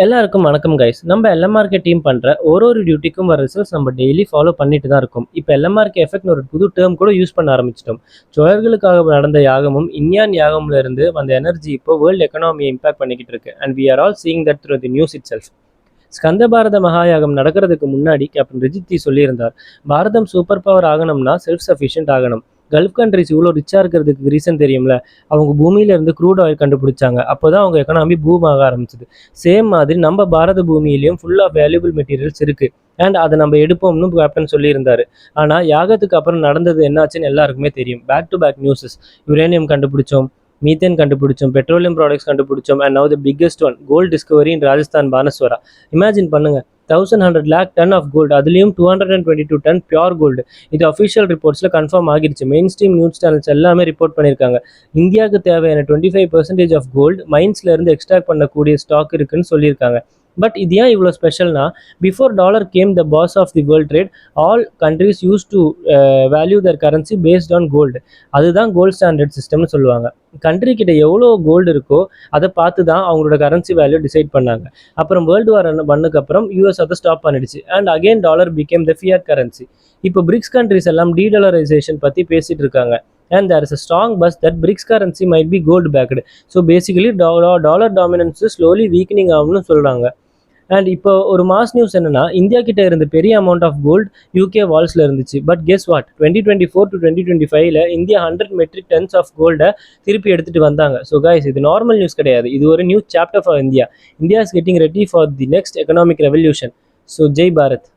எல்லாருக்கும் வணக்கம் கைஸ் நம்ம எல்எம்ஆர்கே டீம் பண்ணுற ஒரு ஒரு டியூட்டிக்கும் வர ரிசல்ட்ஸ் நம்ம டெய்லி ஃபாலோ பண்ணிட்டு தான் இருக்கும். இப்போ எல்எம்ஆர்கே எஃபெக்ட்னு ஒரு புது டேர்ம் கூட யூஸ் பண்ண ஆரம்பிச்சிட்டோம். சோழர்களுக்காக நடந்த யாகமும் இந்தியான் யாகம்ல இருந்து வந்த எனர்ஜி இப்போ வேர்ல்டு எக்கனாமியை இம்பாக்ட் பண்ணிக்கிட்டு இருக்கு. And we are all seeing that through the news itself Skanda பாரத மகாயாகம் நடக்கிறதுக்கு முன்னாடி கேப்டன் ரிஜித்தி சொல்லியிருந்தார். பாரதம் சூப்பர் பவர் ஆகணும்னா செல்ஃப் சஃபிஷியன்ட் ஆகணும். கல்ஃப் கண்ட்ரிஸ் இவ்வளோ ரிச்சாக இருக்கிறதுக்கு ரீசன் தெரியும்ல? அவங்க பூமியிலேருந்து க்ரூட் ஆயில் கண்டுபிடிச்சாங்க. அப்போ தான் அவங்க எக்கனாமி பூம் ஆக ஆரம்பிச்சது. சேம் மாதிரி நம்ம பாரத பூமியிலையும் ஃபுல் ஆஃப் வேல்யூபிள் மெட்டீரியல்ஸ் இருக்குது அண்ட் அதை நம்ம எடுப்போம்னு கேப்டன் சொல்லியிருந்தார். ஆனால் யாகத்துக்கு அப்புறம் நடந்தது என்னாச்சுன்னு எல்லாருக்குமே தெரியும். Back to back newses uranium கண்டுபிடிச்சோம் மீத்தேன் கண்டுபிடிச்சோம் பெட்ரோலியம் ப்ராடக்ட்ஸ் கண்டுபிடிச்சோம் and now the biggest one gold discovery in Rajasthan Banswara imagine பண்ணுங்கள் thousand hundred lakh ton of gold அதுலேயும் two hundred and twenty two ton pure gold இது official ரிப்போர்ட்ஸில் confirm ஆகிடுச்சு. Main stream news channels எல்லாமே report பண்ணியிருக்காங்க இந்தியாவுக்கு தேவையான twenty five percentage of gold மைன்ஸ்ல இருந்து எக்ஸ்ட்ராக்ட் பண்ணக்கூடிய ஸ்டாக் இருக்குன்னு சொல்லியிருக்காங்க. பட் இது ஏன் இவ்வளோ ஸ்பெஷல்னா before dollar came the boss of the world trade all countries use to value their currency based on gold அதுதான் கோல்டு ஸ்டாண்டர்ட் சிஸ்டம்னு சொல்லுவாங்க. கண்ட்ரி கிட்ட எவ்வளோ கோல்டு இருக்கோ அதை பார்த்து தான் அவங்களோட கரன்சி வேல்யூ டிசைட் பண்ணாங்க. அப்புறம் வேர்ல்டு வார் பண்ணதுக்கு அப்புறம் யூஎஸ் அதை ஸ்டாப் பண்ணிடுச்சு. And again dollar became the fear currency இப்போ பிரிக்ஸ் கண்ட்ரிஸ் எல்லாம் டீடாலரைசேஷன் பற்றி பேசிகிட்டு இருக்காங்க. And there is a strong buzz that BRICS currency might be gold backed. So basically dollar dollar dominance slowly weakening ஆகும்னு சொல்கிறாங்க and இப்போ ஒரு மாஸ் நியூஸ் என்னன்னா இந்தியா கிட்ட இருந்த பெரிய அமௌண்ட் ஆஃப் கோல்டு யூகே வால்ஸ்ல இருந்துச்சு. But guess what twenty twenty four to twenty twenty ஃபைவ்ல India hundred metric tons of கோல்டை திருப்பி எடுத்துட்டு வந்தாங்க. ஸோ கைஸ் இது நார்மல் நியூஸ் கிடையாது. இது ஒரு new chapter for India India is getting ready for the next economic revolution so Jai Bharat